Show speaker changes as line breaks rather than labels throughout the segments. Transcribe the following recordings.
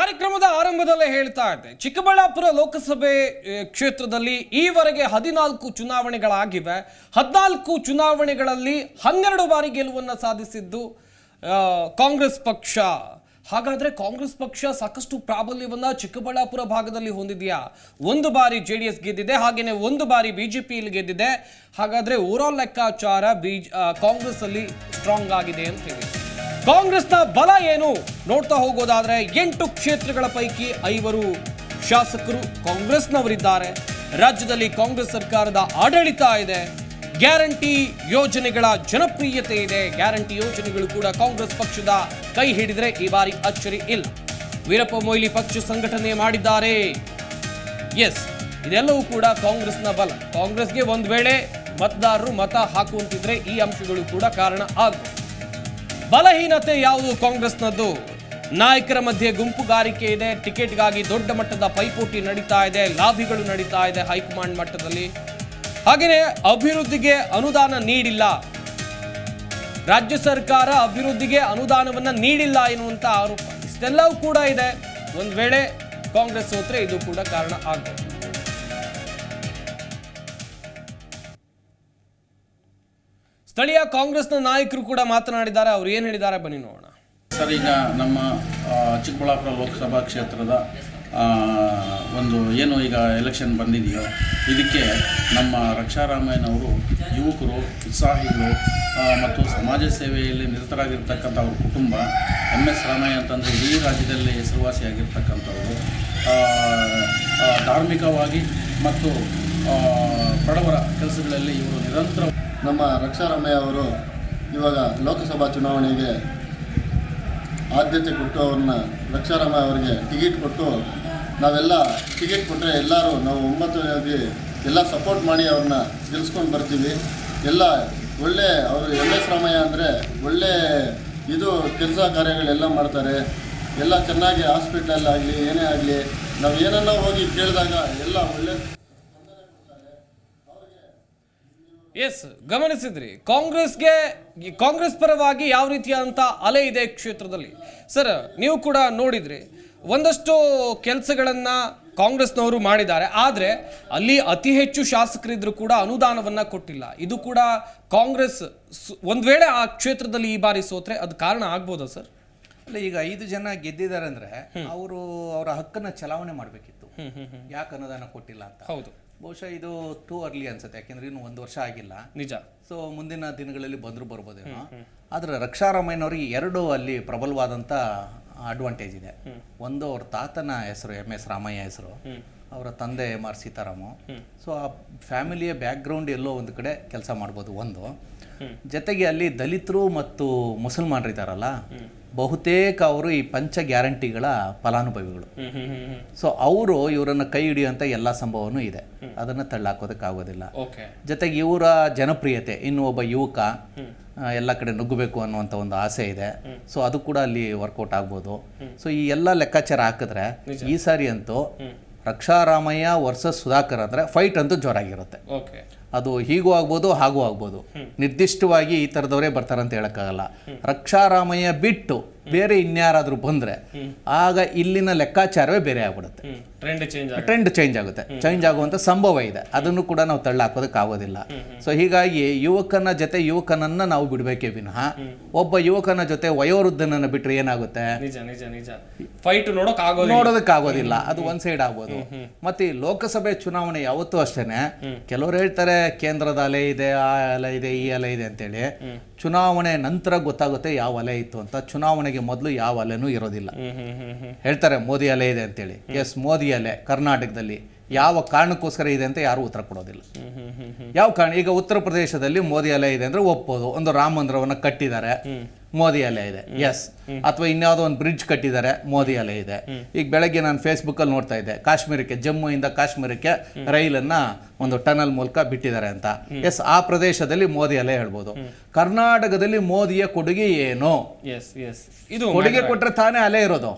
ಕಾರ್ಯಕ್ರಮದ ಆರಂಭದಲ್ಲೇ ಹೇಳ್ತಾ ಇದ್ದೆ. ಚಿಕ್ಕಬಳ್ಳಾಪುರ ಲೋಕಸಭೆ ಕ್ಷೇತ್ರದಲ್ಲಿ ಈವರೆಗೆ ಹದಿನಾಲ್ಕು ಚುನಾವಣೆಗಳಾಗಿವೆ. ಹದಿನಾಲ್ಕು ಚುನಾವಣೆಗಳಲ್ಲಿ ಹನ್ನೆರಡು ಬಾರಿ ಗೆಲುವನ್ನು ಸಾಧಿಸಿದ್ದು ಕಾಂಗ್ರೆಸ್ ಪಕ್ಷ. ಹಾಗಾದರೆ ಕಾಂಗ್ರೆಸ್ ಪಕ್ಷ ಸಾಕಷ್ಟು ಪ್ರಾಬಲ್ಯವನ್ನು ಚಿಕ್ಕಬಳ್ಳಾಪುರ ಭಾಗದಲ್ಲಿ ಹೊಂದಿದೆಯಾ? ಒಂದು ಬಾರಿ ಜೆ ಡಿ ಎಸ್ ಗೆದ್ದಿದೆ ಹಾಗೆಯೇ ಒಂದು ಬಾರಿ ಬಿ ಜೆ ಪಿಯಲ್ಲಿ ಗೆದ್ದಿದೆ. ಹಾಗಾದರೆ ಓವರಾಲ್ ಲೆಕ್ಕಾಚಾರ ಬಿ ಕಾಂಗ್ರೆಸ್ ಅಲ್ಲಿ ಸ್ಟ್ರಾಂಗ್ ಆಗಿದೆ ಅಂತ ಹೇಳಿ. ಕಾಂಗ್ರೆಸ್ನ ಬಲ ಏನು? ನೋಡ್ತಾ ಹೋಗೋದಾದ್ರೆ ಎಂಟು ಕ್ಷೇತ್ರಗಳ ಪೈಕಿ ಐವರು ಶಾಸಕರು ಕಾಂಗ್ರೆಸ್ನವರಿದ್ದಾರೆ. ರಾಜ್ಯದಲ್ಲಿ ಕಾಂಗ್ರೆಸ್ ಸರ್ಕಾರದ ಆಡಳಿತ ಇದೆ. ಗ್ಯಾರಂಟಿ ಯೋಜನೆಗಳ ಜನಪ್ರಿಯತೆ ಇದೆ. ಗ್ಯಾರಂಟಿ ಯೋಜನೆಗಳು ಕೂಡ ಕಾಂಗ್ರೆಸ್ ಪಕ್ಷದ ಕೈ ಹಿಡಿದ್ರೆ ಈ ಬಾರಿ ಅಚ್ಚರಿ ಇಲ್ಲ. ವೀರಪ್ಪ ಮೊಯ್ಲಿ ಪಕ್ಷ ಸಂಘಟನೆ ಮಾಡಿದ್ದಾರೆ. ಎಸ್ ಇದೆಲ್ಲವೂ ಕೂಡ ಕಾಂಗ್ರೆಸ್ನ ಬಲ. ಕಾಂಗ್ರೆಸ್ಗೆ ಒಂದು ವೇಳೆ ಮತದಾರರು ಮತ ಹಾಕುವಂತಿದ್ರೆ ಈ ಅಂಶಗಳು ಕೂಡ ಕಾರಣ ಆಗಬಹುದು ಬಲಹೀನತೆ ಯಾವುದು ಕಾಂಗ್ರೆಸ್ನದ್ದು? ನಾಯಕರ ಮಧ್ಯೆ ಗುಂಪುಗಾರಿಕೆ ಇದೆ, ಟಿಕೆಟ್ಗಾಗಿ ದೊಡ್ಡ ಮಟ್ಟದ ಪೈಪೋಟಿ ನಡೀತಾ ಇದೆ, ಲಾಭಿಗಳು ನಡೀತಾ ಇದೆ ಹೈಕಮಾಂಡ್ ಮಟ್ಟದಲ್ಲಿ. ಹಾಗೆಯೇ ಅಭಿವೃದ್ಧಿಗೆ ಅನುದಾನ ನೀಡಿಲ್ಲ. ರಾಜ್ಯ ಸರ್ಕಾರ ಅಭಿವೃದ್ಧಿಗೆ ಅನುದಾನವನ್ನು ನೀಡಿಲ್ಲ ಎನ್ನುವಂಥ ಆರೋಪ. ಇಷ್ಟೆಲ್ಲವೂ ಕೂಡ ಇದೆ. ಒಂದು ವೇಳೆ ಕಾಂಗ್ರೆಸ್ ಹೋದರೆ ಇದು ಕೂಡ ಕಾರಣ ಆಗಬಹುದು ಸ್ಥಳೀಯ ಕಾಂಗ್ರೆಸ್ನ ನಾಯಕರು ಕೂಡ ಮಾತನಾಡಿದ್ದಾರೆ. ಅವ್ರು ಏನು ಹೇಳಿದ್ದಾರೆ ಬನ್ನಿ ನೋಡೋಣ.
ಸರ್, ಈಗ ನಮ್ಮ ಚಿಕ್ಕಬಳ್ಳಾಪುರ ಲೋಕಸಭಾ ಕ್ಷೇತ್ರದ ಒಂದು ಏನು ಈಗ ಎಲೆಕ್ಷನ್ ಬಂದಿದೆಯೋ, ಇದಕ್ಕೆ ನಮ್ಮ ರಕ್ಷಾರಾಮಯ್ಯನವರು ಯುವಕರು, ಉತ್ಸಾಹಿಗಳು ಮತ್ತು ಸಮಾಜ ಸೇವೆಯಲ್ಲಿ ನಿರತರಾಗಿರ್ತಕ್ಕಂಥ ಅವ್ರ ಕುಟುಂಬ ಎಂ ಎಸ್ ರಾಮಯ್ಯ ಅಂತಂದರೆ ಇಡೀ ರಾಜ್ಯದಲ್ಲಿ ಹೆಸರುವಾಸಿಯಾಗಿರ್ತಕ್ಕಂಥವ್ರು ಧಾರ್ಮಿಕವಾಗಿ ಮತ್ತು ಬಡವರ ಕೆಲಸಗಳಲ್ಲಿ ಇವರು ನಿರಂತರ
ನಮ್ಮ ರಕ್ಷಾರಾಮಯ್ಯ ಅವರು ಇವಾಗ ಲೋಕಸಭಾ ಚುನಾವಣೆಗೆ ಆದ್ಯತೆ ಕೊಟ್ಟು ಅವ್ರನ್ನ ರಕ್ಷಾರಾಮಯ್ಯ ಅವರಿಗೆ ಟಿಕೆಟ್ ಕೊಟ್ಟು ನಾವೆಲ್ಲ ಟಿಕೆಟ್ ಕೊಟ್ಟರೆ ಎಲ್ಲರೂ ನಾವು ಒಮ್ಮತವಾಗಿ ಎಲ್ಲ ಸಪೋರ್ಟ್ ಮಾಡಿ ಅವ್ರನ್ನ ಗೆಲ್ಸ್ಕೊಂಡು ಬರ್ತೀವಿ. ಎಲ್ಲ ಒಳ್ಳೆ ಅವರು ಎಂ ಎಸ್ ರಾಮಯ್ಯ ಅಂದರೆ ಒಳ್ಳೆ ಇದು ಕೆಲಸ ಕಾರ್ಯಗಳೆಲ್ಲ ಮಾಡ್ತಾರೆ. ಎಲ್ಲ ಚೆನ್ನಾಗಿ ಹಾಸ್ಪಿಟ್ಲಲ್ಲಾಗಲಿ ಏನೇ ಆಗಲಿ ನಾವು ಏನನ್ನ ಹೋಗಿ ಕೇಳಿದಾಗ ಎಲ್ಲ ಒಳ್ಳೆ
ಎಸ್ ಗಮನಿಸಿದ್ರಿ. ಕಾಂಗ್ರೆಸ್ಗೆ ಕಾಂಗ್ರೆಸ್ ಪರವಾಗಿ ಯಾವ ರೀತಿಯಾದಂಥ ಅಲೆ ಇದೆ ಕ್ಷೇತ್ರದಲ್ಲಿ? ಸರ್ ನೀವು ಕೂಡ ನೋಡಿದ್ರಿ. ಒಂದಷ್ಟು ಕೆಲಸಗಳನ್ನ ಕಾಂಗ್ರೆಸ್ನವರು ಮಾಡಿದ್ದಾರೆ. ಆದರೆ ಅಲ್ಲಿ ಅತಿ ಹೆಚ್ಚು ಶಾಸಕರಿದ್ರು ಕೂಡ ಅನುದಾನವನ್ನ ಕೊಟ್ಟಿಲ್ಲ. ಇದು ಕೂಡ ಕಾಂಗ್ರೆಸ್ ಒಂದ್ ವೇಳೆ ಆ ಕ್ಷೇತ್ರದಲ್ಲಿ ಈ ಬಾರಿ ಸೋತ್ರೆ ಅದು ಕಾರಣ ಆಗ್ಬೋದಾ ಸರ್
ಅಲ್ಲ ಈಗ ಐದು ಜನ ಗೆದ್ದಿದ್ದಾರೆ ಅಂದ್ರೆ ಅವರು ಅವರ ಹಕ್ಕನ್ನ ಚಲಾವಣೆ ಮಾಡಬೇಕಿತ್ತು. ಯಾಕೆ ಅನುದಾನ ಕೊಟ್ಟಿಲ್ಲ ಅಂತ?
ಹೌದು.
ಬಹುಶಃ ಇದು ಟೂ ಅರ್ಲಿ ಅನ್ಸುತ್ತೆ ಯಾಕೆಂದ್ರೆ ಇನ್ನು ಒಂದು ವರ್ಷ ಆಗಿಲ್ಲ.
ನಿಜ.
ಸೊ ಮುಂದಿನ ದಿನಗಳಲ್ಲಿ ಬಂದರೂ ಬರ್ಬೋದೇನೋ. ಆದರೆ ರಕ್ಷಾರಾಮಯ್ಯನವರಿಗೆ ಎರಡು ಅಲ್ಲಿ ಪ್ರಬಲವಾದಂಥ ಅಡ್ವಾಂಟೇಜ್ ಇದೆ. ಒಂದು ಅವ್ರ ತಾತನ ಹೆಸರು ಎಂ ಎಸ್ ರಾಮಯ್ಯ ಹೆಸರು ಅವರ ತಂದೆ ಎಂ ಆರ್ ಸೀತಾರಾಮು. ಸೊ ಆ ಫ್ಯಾಮಿಲಿಯ ಬ್ಯಾಕ್ಗ್ರೌಂಡ್ ಎಲ್ಲೋ ಒಂದು ಕಡೆ ಕೆಲಸ ಮಾಡ್ಬೋದು ಒಂದು. ಜೊತೆಗೆ ಅಲ್ಲಿ ದಲಿತರು ಮತ್ತು ಮುಸಲ್ಮಾನರಿದ್ದಾರಲ್ಲ ಬಹುತೇಕ ಅವರು ಈ ಪಂಚ ಗ್ಯಾರಂಟಿಗಳ ಫಲಾನುಭವಿಗಳು. ಸೊ ಅವರು ಇವರನ್ನು ಕೈ ಹಿಡಿಯುವಂಥ ಎಲ್ಲ ಸಂಭವನೂ ಇದೆ. ಅದನ್ನು ತಳ್ಳಾಕೋದಕ್ಕಾಗೋದಿಲ್ಲ ಜೊತೆಗೆ ಇವರ ಜನಪ್ರಿಯತೆ ಇನ್ನು ಒಬ್ಬ ಯುವಕ ಎಲ್ಲ ಕಡೆ ನುಗ್ಗಬೇಕು ಅನ್ನುವಂಥ ಒಂದು ಆಸೆ ಇದೆ. ಸೊ ಅದು ಕೂಡ ಅಲ್ಲಿ ವರ್ಕೌಟ್ ಆಗ್ಬೋದು. ಸೊ ಈ ಎಲ್ಲ ಲೆಕ್ಕಾಚಾರ ಹಾಕಿದ್ರೆ ಈ ಸಾರಿ ಅಂತೂ ರಕ್ಷಾರಾಮಯ್ಯ ವರ್ಸಸ್ ಸುಧಾಕರ್ ಅಂದರೆ ಫೈಟ್ ಅಂತೂ ಜೋರಾಗಿರುತ್ತೆ. ಅದು ಹೀಗೂ ಆಗ್ಬೋದು ಹಾಗೂ ಆಗ್ಬೋದು. ನಿರ್ದಿಷ್ಟವಾಗಿ ಈ ಥರದವರೇ ಬರ್ತಾರಂತ ಹೇಳೋಕ್ಕಾಗಲ್ಲ. ರಕ್ಷಾರಾಮಯ್ಯ ಬಿಟ್ಟು ಬೇರೆ ಇನ್ಯಾರಾದರೂ ಬಂದರೆ ಆಗ ಇಲ್ಲಿನ ಲೆಕ್ಕಾಚಾರವೇ ಬೇರೆ ಆಗ್ಬಿಡುತ್ತೆ.
ಟ್ರೆಂಡ್ ಚೇಂಜ್
ಟ್ರೆಂಡ್ ಚೇಂಜ್ ಆಗುತ್ತೆ. ಚೇಂಜ್ ಆಗುವಂಥ ಸಂಭವ ಇದೆ. ಅದನ್ನು ಕೂಡ ನಾವು ತಳ್ಳಾಕೋದಕ್ಕೆ ಹಾಕೋದಕ್ಕಾಗೋದಿಲ್ಲ ಸೊ ಹೀಗಾಗಿ ಯುವಕನ ಜೊತೆ ಯುವಕನನ್ನ ನಾವು ಬಿಡಬೇಕೇ ವಿನಃ ಒಬ್ಬ ಯುವಕನ ಜೊತೆ ವಯೋವೃದ್ಧನನ್ನು ಬಿಟ್ರೆ ಏನಾಗುತ್ತೆ?
ನಿಜ ನಿಜ ನಿಜ. ಫೈಟ್ ನೋಡೋಕ್ ಆಗೋದಿಲ್ಲ.
ನೋಡೋದಕ್ಕಾಗೋದಿಲ್ಲ. ಅದು ಒನ್ ಸೈಡ್ ಆಗ್ಬೋದು ಮತ್ತೆ ಈ ಲೋಕಸಭೆ ಚುನಾವಣೆ ಯಾವತ್ತೂ ಅಷ್ಟೇನೆ. ಕೆಲವರು ಹೇಳ್ತಾರೆ ಕೇಂದ್ರದ ಅಲೆ ಇದೆ ಆ ಅಲೆ ಇದೆ ಈ ಅಲೆ ಇದೆ ಅಂತೇಳಿ. ಚುನಾವಣೆ ನಂತರ ಗೊತ್ತಾಗುತ್ತೆ ಯಾವ ಅಲೆ ಇತ್ತು ಅಂತ. ಚುನಾವಣೆಗೆ ಮೊದಲು ಯಾವ ಅಲೆನೂ ಇರೋದಿಲ್ಲ. ಹೇಳ್ತಾರೆ, ಮೋದಿ ಅಲೆ ಇದೆ ಅಂತೇಳಿ. ಎಸ್ ಮೋದಿ ಅಲೆ ಕರ್ನಾಟಕದಲ್ಲಿ. ಯಾವ ಕಾರಣಕ್ಕೋಸ್ಕರ ಇದೆ ಅಂತ ಯಾರು ಉತ್ತರ ಕೊಡೋದಿಲ್ಲ. ಯಾವ ಕಾರಣ? ಈಗ ಉತ್ತರ ಪ್ರದೇಶದಲ್ಲಿ ಮೋದಿ ಅಲೆ ಇದೆ ಅಂದ್ರೆ ಒಪ್ಪೋದು. ಒಂದು ರಾಮ ಮಂದಿರವನ್ನು ಕಟ್ಟಿದ್ದಾರೆ. ಮೋದಿ ಅಲೆ ಇದೆ. ಎಸ್ ಅಥವಾ ಇನ್ಯಾವುದೋ ಒಂದು ಬ್ರಿಡ್ಜ್ ಕಟ್ಟಿದ್ದಾರೆ ಮೋದಿ ಅಲೆ ಇದೆ. ಈಗ ಬೆಳಗ್ಗೆ ನಾನು ಫೇಸ್ಬುಕ್ ಅಲ್ಲಿ ನೋಡ್ತಾ ಇದ್ದೆ. ಕಾಶ್ಮೀರಕ್ಕೆ ಜಮ್ಮುವಿಂದ ಕಾಶ್ಮೀರಕ್ಕೆ ರೈಲನ್ನ ಒಂದು ಟನಲ್ ಮೂಲಕ ಬಿಟ್ಟಿದ್ದಾರೆ ಅಂತ. ಎಸ್ ಆ ಪ್ರದೇಶದಲ್ಲಿ ಮೋದಿ ಅಲೆ ಹೇಳ್ಬೋದು. ಕರ್ನಾಟಕದಲ್ಲಿ ಮೋದಿಯ ಕೊಡುಗೆ ಏನು?
ಇದು
ಕೊಡುಗೆ ಕೊಟ್ಟರೆ ತಾನೇ ಅಲೆ ಇರೋದು.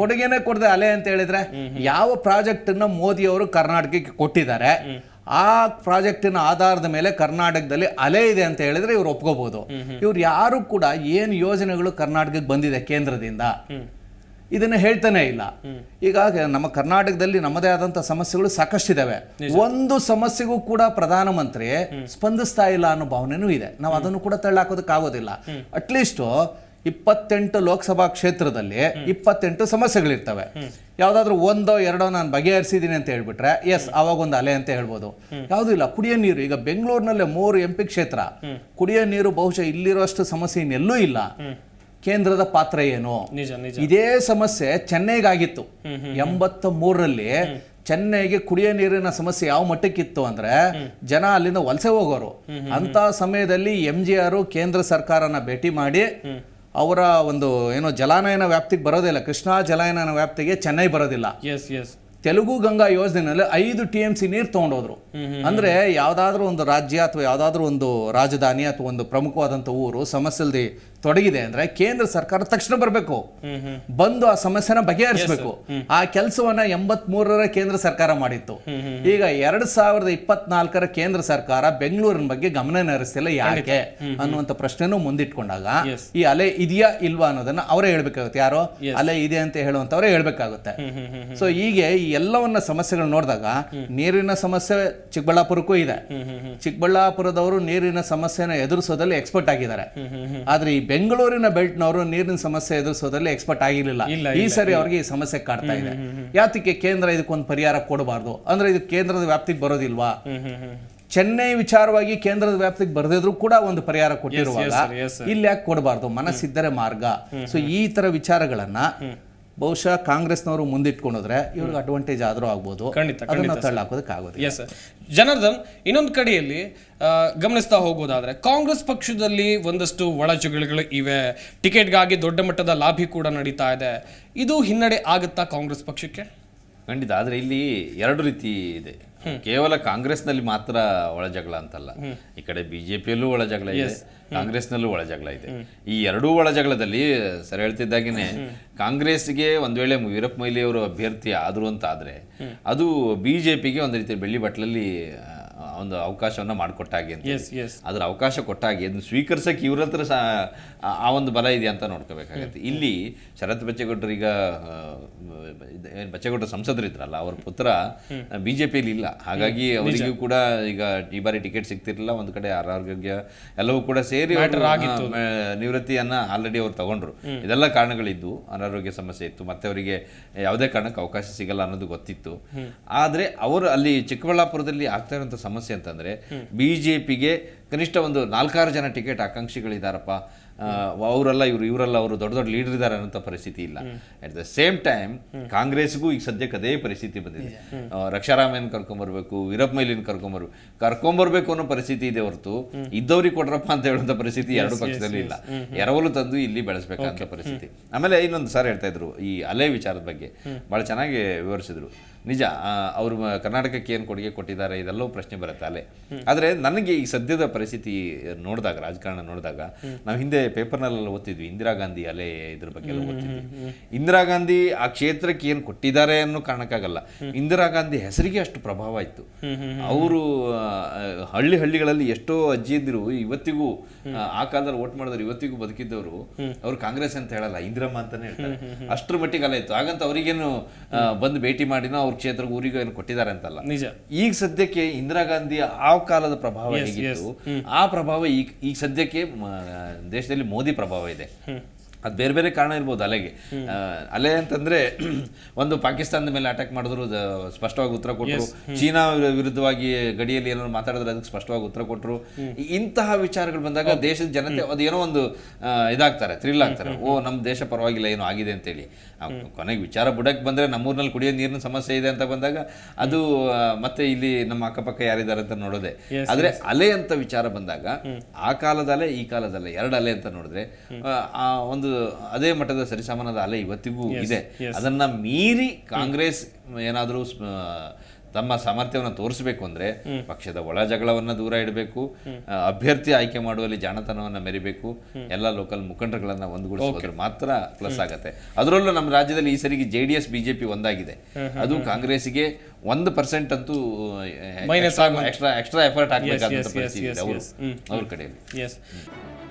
ಕೊಡುಗೆನೆ ಕೊಡದೆ ಅಲೆ ಅಂತ ಹೇಳಿದ್ರೆ ಯಾವ ಪ್ರಾಜೆಕ್ಟ್ ಅನ್ನ ಮೋದಿ ಅವರು ಕರ್ನಾಟಕಕ್ಕೆ ಕೊಟ್ಟಿದ್ದಾರೆ? ಆ ಪ್ರಾಜೆಕ್ಟಿನ ಆಧಾರದ ಮೇಲೆ ಕರ್ನಾಟಕದಲ್ಲಿ ಅಲೆ ಇದೆ ಅಂತ ಹೇಳಿದ್ರೆ ಇವ್ರು ಒಪ್ಕೋಬಹುದು ಇವ್ರು ಯಾರು ಕೂಡ ಏನು ಯೋಜನೆಗಳು ಕರ್ನಾಟಕಕ್ಕೆ ಬಂದಿದೆ ಕೇಂದ್ರದಿಂದ ಇದನ್ನ ಹೇಳ್ತಾನೆ ಇಲ್ಲ. ಈಗ ನಮ್ಮ ಕರ್ನಾಟಕದಲ್ಲಿ ನಮ್ಮದೇ ಆದಂತ ಸಮಸ್ಯೆಗಳು ಸಾಕಷ್ಟಿದಾವೆ. ಒಂದು ಸಮಸ್ಯೆಗೂ ಕೂಡ ಪ್ರಧಾನಮಂತ್ರಿ ಸ್ಪಂದಿಸ್ತಾ ಇಲ್ಲ ಅನ್ನೋ ಭಾವನೆನೂ ಇದೆ. ನಾವು ಅದನ್ನು ಕೂಡ ತಳ್ಳಾಕೋದಕ್ಕಾಗೋದಿಲ್ಲ. ಅಟ್ಲೀಸ್ಟ್ ಇಪ್ಪತ್ತೆಂಟು ಲೋಕಸಭಾ ಕ್ಷೇತ್ರದಲ್ಲಿ ಇಪ್ಪತ್ತೆಂಟು ಸಮಸ್ಯೆಗಳಿರ್ತವೆ. ಯಾವ್ದಾದ್ರು ಒಂದೋ ಎರಡೋ ನಾನು ಬಗೆಹರಿಸಿದೀನಿ ಅಂತ ಹೇಳ್ಬಿಟ್ರೆ ಎಸ್ ಅವಾಗ ಒಂದು ಅಲೆ ಅಂತ ಹೇಳ್ಬೋದು. ಯಾವುದೂ ಇಲ್ಲ ಕುಡಿಯೋ ನೀರು ಈಗ ಬೆಂಗಳೂರಿನಲ್ಲೇ ಮೂರು ಎಂ ಪಿ ಕ್ಷೇತ್ರ. ಕುಡಿಯೋ ನೀರು ಬಹುಶಃ ಇಲ್ಲಿರೋಷ್ಟು ಸಮಸ್ಯೆ ಇನ್ನೆಲ್ಲೂ ಇಲ್ಲ. ಕೇಂದ್ರದ ಪಾತ್ರ ಏನು? ಇದೇ ಸಮಸ್ಯೆ ಚೆನ್ನೈಗಾಗಿತ್ತು. ಎಂಬತ್ತ ಮೂರರಲ್ಲಿ ಚೆನ್ನೈಗೆ ಕುಡಿಯೋ ನೀರಿನ ಸಮಸ್ಯೆ ಯಾವ ಮಟ್ಟಕ್ಕಿತ್ತು ಅಂದ್ರೆ ಜನ ಅಲ್ಲಿಂದ ವಲಸೆ ಹೋಗೋರು. ಅಂತ ಸಮಯದಲ್ಲಿ ಎಂ ಜಿ ಆರ್ ಕೇಂದ್ರ ಸರ್ಕಾರನ ಭೇಟಿ ಮಾಡಿ ಅವರ ಒಂದು ಏನೋ ಜಲಾನಯನ ವ್ಯಾಪ್ತಿಗೆ ಬರೋದಿಲ್ಲ. ಕೃಷ್ಣಾ ಜಲಾನಯನ ವ್ಯಾಪ್ತಿಗೆ ಚೆನ್ನೈ ಬರೋದಿಲ್ಲ.
ಎಸ್ ಎಸ್
ತೆಲುಗು ಗಂಗಾ ಯೋಜನೆಯಲ್ಲಿ ಐದು ಟಿ ಎಂ ಸಿ ನೀರು ತೊಗೊಂಡೋದ್ರು. ಅಂದ್ರೆ ಯಾವ್ದಾದ್ರು ಒಂದು ರಾಜ್ಯ ಅಥವಾ ಯಾವ್ದಾದ್ರು ಒಂದು ರಾಜಧಾನಿ ಅಥವಾ ಒಂದು ಪ್ರಮುಖವಾದಂಥ ಊರು ಸಮಸ್ಯೆಲ್ದಿ ತೊಡಗಿದೆ ಅಂದ್ರೆ ಕೇಂದ್ರ ಸರ್ಕಾರ ತಕ್ಷಣ ಬರಬೇಕು. ಬಂದು ಆ ಸಮಸ್ಯೆನ ಬಗೆಹರಿಸಬೇಕು. ಆ ಕೆಲಸವನ್ನ ಎಂಬತ್ ಮೂರರ ಕೇಂದ್ರ ಸರ್ಕಾರ ಮಾಡಿತ್ತು. ಈಗ ಎರಡ್ ಸಾವಿರದ ಇಪ್ಪತ್ನಾಲ್ಕರ ಕೇಂದ್ರ ಸರ್ಕಾರ ಬೆಂಗಳೂರಿನ ಬಗ್ಗೆ ಗಮನ ಹರಿಸ್ತಿಲ್ಲ ಯಾಕೆ ಅನ್ನುವಂತ ಪ್ರಶ್ನೆನೂ ಮುಂದಿಟ್ಕೊಂಡಾಗ. ಈ ಅಲೆ ಇದೆಯಾ ಇಲ್ವಾ ಅನ್ನೋದನ್ನ ಅವರೇ ಹೇಳ್ಬೇಕಾಗುತ್ತೆ. ಯಾರೋ? ಅಲೆ ಇದೆ ಅಂತ ಹೇಳುವಂತವರೇ ಹೇಳ್ಬೇಕಾಗುತ್ತೆ. ಸೊ ಹೀಗೆ ಈ ಎಲ್ಲವನ್ನ ಸಮಸ್ಯೆಗಳು ನೋಡಿದಾಗ ನೀರಿನ ಸಮಸ್ಯೆ ಚಿಕ್ಕಬಳ್ಳಾಪುರಕ್ಕೂ ಇದೆ. ಚಿಕ್ಕಬಳ್ಳಾಪುರದವರು ನೀರಿನ ಸಮಸ್ಯೆನ ಎದುರಿಸೋದಲ್ಲಿ ಎಕ್ಸ್ಪರ್ಟ್ ಆಗಿದ್ದಾರೆ. ಆದ್ರೆ ಈ ಬೆಂಗಳೂರಿನ ಬೆಲ್ಟ್ನವರು ನೀರಿನ ಸಮಸ್ಯೆ ಎದುರಿಸೋದ್ರಲ್ಲಿ ಎಕ್ಸ್ಪರ್ಟ್ ಆಗಿರಲಿಲ್ಲ. ಈ ಸರಿ ಅವ್ರಿಗೆ ಈ ಸಮಸ್ಯೆ ಕಾಡ್ತಾ ಇದೆ. ಯಾತಕ್ಕೆ ಕೇಂದ್ರ ಇದಕ್ಕೊಂದು ಪರಿಹಾರ ಕೊಡಬಾರ್ದು? ಅಂದ್ರೆ ಇದು ಕೇಂದ್ರದ ವ್ಯಾಪ್ತಿಗೆ ಬರೋದಿಲ್ವಾ? ಚೆನ್ನೈ ವಿಚಾರವಾಗಿ ಕೇಂದ್ರದ ವ್ಯಾಪ್ತಿಗೆ ಬರೆದಿದ್ರು ಕೂಡ ಒಂದು ಪರಿಹಾರ ಕೊಟ್ಟಿರುವಾಗ. ಇಲ್ಲಿ ಯಾಕೆ ಕೊಡಬಾರ್ದು? ಮನಸ್ಸಿದ್ದರೆ ಮಾರ್ಗ. ಸೊ ಈ ತರ ವಿಚಾರಗಳನ್ನ ಬಹುಶಃ ಕಾಂಗ್ರೆಸ್ನವರು ಮುಂದಿಟ್ಕೊಂಡ್ರೆ ಇವ್ರಿಗೆ ಅಡ್ವಾಂಟೇಜ್ ಆದ್ರೂ ಆಗ್ಬೋದು.
ಖಂಡಿತ,
ಅದನ್ನ
ಖಂಡಿತ,
ತಳ್ಳಾಕೋದಕ್ಕೆ ಆಗೋದಿಲ್ಲ.
ಎಸ್ ಜನಾರ್ದನ್ ಇನ್ನೊಂದು ಕಡೆಯಲ್ಲಿ ಗಮನಿಸ್ತಾ ಹೋಗೋದಾದ್ರೆ ಕಾಂಗ್ರೆಸ್ ಪಕ್ಷದಲ್ಲಿ ಒಂದಷ್ಟು ಒಳಜಗಳಿಗಳು ಇವೆ. ಟಿಕೆಟ್ಗಾಗಿ ದೊಡ್ಡ ಮಟ್ಟದ ಲಾಭಿ ಕೂಡ ನಡೀತಾ ಇದೆ. ಇದು ಹಿನ್ನಡೆ ಆಗುತ್ತಾ ಕಾಂಗ್ರೆಸ್ ಪಕ್ಷಕ್ಕೆ?
ಖಂಡಿತ. ಆದರೆ ಇಲ್ಲಿ ಎರಡು ರೀತಿ ಇದೆ. ಕೇವಲ ಕಾಂಗ್ರೆಸ್ನಲ್ಲಿ ಮಾತ್ರ ಒಳಜಗಳ ಅಂತಲ್ಲ. ಈ ಕಡೆ ಬಿಜೆಪಿಯಲ್ಲೂ ಒಳಜಗಳ ಇದೆ ಕಾಂಗ್ರೆಸ್ನಲ್ಲೂ ಒಳಜಗಳ ಇದೆ. ಈ ಎರಡೂ ಒಳಜಗಳದಲ್ಲಿ ಸರ್ ಹೇಳ್ತಿದ್ದಾಗೇನೆ ಕಾಂಗ್ರೆಸ್ಗೆ ಒಂದು ವೇಳೆ ವೀರಪ್ಪ ಮೊಯ್ಲಿ ಅವರು ಅಭ್ಯರ್ಥಿ ಆದ್ರು ಅಂತ ಆದ್ರೆ ಅದು ಬಿಜೆಪಿಗೆ ಒಂದು ರೀತಿ ಬೆಳ್ಳಿ ಬಟ್ಲಲ್ಲಿ ಒಂದು ಅವಕಾಶವನ್ನ ಮಾಡಿಕೊಟ್ಟಾಗಿ ಅಂತ
ಎಸ್ ಎಸ್
ಅದ್ರ ಅವಕಾಶ ಕೊಟ್ಟಾಗಿ ಅದನ್ನ ಸ್ವೀಕರಿಸೋಕೆ ಇವ್ರ ಹತ್ರ ಸಹ ಆ- ಒಂದು ಬಲ ಇದೆ ಅಂತ ನೋಡ್ಕೋಬೇಕಾಗತ್ತೆ. ಇಲ್ಲಿ ಶರತ್ ಬಚ್ಚೇಗೌಡರು ಈಗ ಏನು ಬಚ್ಚೇಗೌಡರು ಸಂಸದರಿದ್ರಲ್ಲ ಅವ್ರ ಪುತ್ರ ಬಿ ಜೆ ಪಿಯಲ್ಲಿ ಇಲ್ಲ. ಹಾಗಾಗಿ ಅವರಿಗೂ ಕೂಡ ಈಗ ಈ ಬಾರಿ ಟಿಕೆಟ್ ಸಿಗ್ತಿರಲಿಲ್ಲ ಒಂದು ಕಡೆ ಆರೋಗ್ಯ ಎಲ್ಲವೂ ಕೂಡ ಸೇರಿ ನಿವೃತ್ತಿಯನ್ನು ಆಲ್ರೆಡಿ ಅವ್ರು ತಗೊಂಡ್ರು. ಇದೆಲ್ಲ ಕಾರಣಗಳಿದ್ದು ಅನಾರೋಗ್ಯ ಸಮಸ್ಯೆ ಇತ್ತು ಮತ್ತೆ ಅವರಿಗೆ ಯಾವುದೇ ಕಾರಣಕ್ಕೆ ಅವಕಾಶ ಸಿಗಲ್ಲ ಅನ್ನೋದು ಗೊತ್ತಿತ್ತು. ಆದ್ರೆ ಅವರು ಅಲ್ಲಿ ಚಿಕ್ಕಬಳ್ಳಾಪುರದಲ್ಲಿ ಆಗ್ತಾ ಇರುವಂತ ಸಮಸ್ಯೆ ಅಂತಂದ್ರೆ ಪಿಗೆ ಕನಿಷ್ಠ ಒಂದು ನಾಲ್ಕಾರು ಜನ ಟಿಕೆಟ್ ಆಕಾಂಕ್ಷಿಗಳಿದ್ದಾರಪ್ಪ ಅವರೆಲ್ಲ ಇವರು ಇವರೆಲ್ಲ ಅವರು ದೊಡ್ಡ ದೊಡ್ಡ ಲೀಡರ್ ಇದ್ದಾರೆ ಅನ್ನೋಂಥ ಪರಿಸ್ಥಿತಿ ಇಲ್ಲ. ಅಟ್ ದ ಸೇಮ್ ಟೈಮ್ ಕಾಂಗ್ರೆಸ್ಗೂ ಈಗ ಸದ್ಯಕ್ಕೆ ಅದೇ ಪರಿಸ್ಥಿತಿ ಬಂದಿದೆ. ರಕ್ಷಾರಾಮಯ್ಯನ ಕರ್ಕೊಂಬರ್ಬೇಕು ವೀರಪ್ಪ ಮೈಲಿನ ಕರ್ಕೊಂಬರ್ಬೇಕು ಕರ್ಕೊಂಬರ್ಬೇಕು ಅನ್ನೋ ಪರಿಸ್ಥಿತಿ ಇದೆ ಹೊರತು ಇದ್ದವ್ರಿಗೆ ಕೊಡ್ರಪ್ಪ ಅಂತ ಹೇಳುವಂಥ ಪರಿಸ್ಥಿತಿ ಎರಡು ಪಕ್ಷದಲ್ಲಿ ಇಲ್ಲ. ಎರವಲು ತಂದು ಇಲ್ಲಿ ಬೆಳೆಸ್ಬೇಕಂತ ಪರಿಸ್ಥಿತಿ. ಆಮೇಲೆ ಇನ್ನೊಂದು ಸರ್ ಹೇಳ್ತಾ ಇದ್ರು ಈ ಅಲೆ ವಿಚಾರದ ಬಗ್ಗೆ. ಭಾಳ ಚೆನ್ನಾಗಿ ವಿವರಿಸಿದ್ರು. ನಿಜ ಅವರು ಕರ್ನಾಟಕಕ್ಕೆ ಏನು ಕೊಡುಗೆ ಕೊಟ್ಟಿದ್ದಾರೆ ಇದೆಲ್ಲವೂ ಪ್ರಶ್ನೆ ಬರುತ್ತೆ ಅಲ್ಲೇ. ಆದರೆ ನನಗೆ ಈ ಸದ್ಯದ ಪರಿಸ್ಥಿತಿ ನೋಡಿದಾಗ ರಾಜಕಾರಣ ನೋಡಿದಾಗ ನಾವು ಹಿಂದೆ ಪೇಪರ್ನಲ್ಲೆಲ್ಲ ಓದ್ತಿದ್ವಿ ಇಂದಿರಾ ಗಾಂಧಿ ಅಲೆ ಇದ್ರ ಬಗ್ಗೆ ಎಲ್ಲ ಓದ್ತಿದ್ವಿ. ಇಂದಿರಾ ಗಾಂಧಿ ಆ ಕ್ಷೇತ್ರಕ್ಕೆ ಏನು ಕೊಟ್ಟಿದ್ದಾರೆ ಅನ್ನೋ ಕಾರಣಕ್ಕಾಗಲ್ಲ. ಇಂದಿರಾ ಗಾಂಧಿ ಹೆಸರಿಗೆ ಅಷ್ಟು ಪ್ರಭಾವ ಇತ್ತು. ಅವರು ಹಳ್ಳಿ ಹಳ್ಳಿಗಳಲ್ಲಿ ಎಷ್ಟೋ ಅಜ್ಜಿಯಂದಿರು ಇವತ್ತಿಗೂ ಆ, ಕಾಲದಲ್ಲಿ ಓಟ್ ಮಾಡಿದ್ರು ಇವತ್ತಿಗೂ ಬದುಕಿದ್ದವರು ಅವ್ರು ಕಾಂಗ್ರೆಸ್ ಅಂತ ಹೇಳಲ್ಲ ಇಂದಿರಮ್ಮ ಅಂತಾನೆ ಹೇಳ್ತಾರೆ. ಅಷ್ಟರ ಮಟ್ಟಿಗೆ ಅಲ್ಲ ಇತ್ತು. ಹಾಗಂತ ಅವರಿಗೇನು ಬಂದು ಭೇಟಿ ಮಾಡಿನೋ ಅವ್ರ ಕ್ಷೇತ್ರಕ್ಕೆ ಊರಿಗೆ ಏನು ಕೊಟ್ಟಿದ್ದಾರೆ ಅಂತಲ್ಲ.
ನಿಜ.
ಈಗ ಸದ್ಯಕ್ಕೆ ಇಂದಿರಾ ಗಾಂಧಿ ಆ ಕಾಲದ ಪ್ರಭಾವ ಹೇಗಿತ್ತು? ಆ ಪ್ರಭಾವ ಈಗ ಈಗ ಸದ್ಯಕ್ಕೆ ದೇಶದಲ್ಲಿ ಮೋದಿ ಪ್ರಭಾವ ಇದೆ. ಅದು ಬೇರೆ ಬೇರೆ ಕಾರಣ ಇರ್ಬೋದು ಅಲೆಗೆ. ಅಲೆ ಅಂತಂದ್ರೆ ಒಂದು ಪಾಕಿಸ್ತಾನದ ಮೇಲೆ ಅಟ್ಯಾಕ್ ಮಾಡಿದ್ರು ಸ್ಪಷ್ಟವಾಗಿ ಉತ್ತರ ಕೊಟ್ಟರು ಚೀನಾ ವಿರು- ವಿರುದ್ಧವಾಗಿ ಗಡಿಯಲ್ಲಿ ಏನಾದ್ರು ಮಾತಾಡಿದ್ರೆ ಅದಕ್ಕೆ ಸ್ಪಷ್ಟವಾಗಿ ಉತ್ತರ ಕೊಟ್ಟರು ಇಂತಹ ವಿಚಾರಗಳು ಬಂದಾಗ ದೇಶದ ಜನತೆ ಅದೇನೋ ಒಂದು ಇದಾಗ್ತಾರೆ ಥ್ರಿಲ್ ಆಗ್ತಾರೆ. ಓ ನಮ್ಮ ದೇಶ ಪರವಾಗಿಲ್ಲ ಏನೋ ಆಗಿದೆ ಅಂತೇಳಿ. ಕೊನೆಗೆ ವಿಚಾರ ಬುಡಕ್ಕೆ ಬಂದ್ರೆ ನಮ್ಮೂರಿನಲ್ಲಿ ಕುಡಿಯೋ ನೀರಿನ ಸಮಸ್ಯೆ ಇದೆ ಅಂತ ಬಂದಾಗ ಅದು ಮತ್ತೆ ಇಲ್ಲಿ ನಮ್ಮ ಅಕ್ಕಪಕ್ಕ ಯಾರಿದ್ದಾರೆ ಅಂತ ನೋಡೋದೆ. ಆದ್ರೆ ಅಲೆ ಅಂತ ವಿಚಾರ ಬಂದಾಗ ಆ ಕಾಲದ ಅಲೆ ಈ ಕಾಲದ ಅಲೆ ಎರಡು ಅಲೆ ಅಂತ ನೋಡಿದ್ರೆ ಆ ಒಂದು ಅದೇ ಮಟ್ಟದ ಸರಿಸಮಾನದ ಅಲೆ ಇವತ್ತಿಗೂ ಇದೆ. ಅದನ್ನ ಮೀರಿ ಕಾಂಗ್ರೆಸ್ ಏನಾದರೂ ತಮ್ಮ ಸಾಮರ್ಥ್ಯವನ್ನು ತೋರಿಸಬೇಕು ಅಂದ್ರೆ ಪಕ್ಷದ ಒಳ ಜಗಳವನ್ನ ದೂರ ಇಡಬೇಕು ಅಭ್ಯರ್ಥಿ ಆಯ್ಕೆ ಮಾಡುವಲ್ಲಿ ಜಾಣತನವನ್ನ ಮೆರಿಬೇಕು ಎಲ್ಲ ಲೋಕಲ್ ಮುಖಂಡರುಗಳನ್ನ ಒಂದುಗೂಡಿಸೋದ್ರೆ ಮಾತ್ರ ಪ್ಲಸ್ ಆಗತ್ತೆ. ಅದರಲ್ಲೂ ನಮ್ಮ ರಾಜ್ಯದಲ್ಲಿ ಈ ಸರಿಗೆ ಜೆ ಡಿ ಎಸ್ ಬಿಜೆಪಿ ಒಂದಾಗಿದೆ. ಅದು ಕಾಂಗ್ರೆಸ್ಗೆ ಒಂದು ಪರ್ಸೆಂಟ್ ಅಂತೂ ಎಕ್ಸ್ಟ್ರಾ ಎಕ್ಸ್ಟ್ರಾ ಎಫರ್ಟ್
yes,
ಪರಿಸ್ಥಿತಿ ಅವರು ಅವ್ರ ಕಡೆಯಲ್ಲಿ.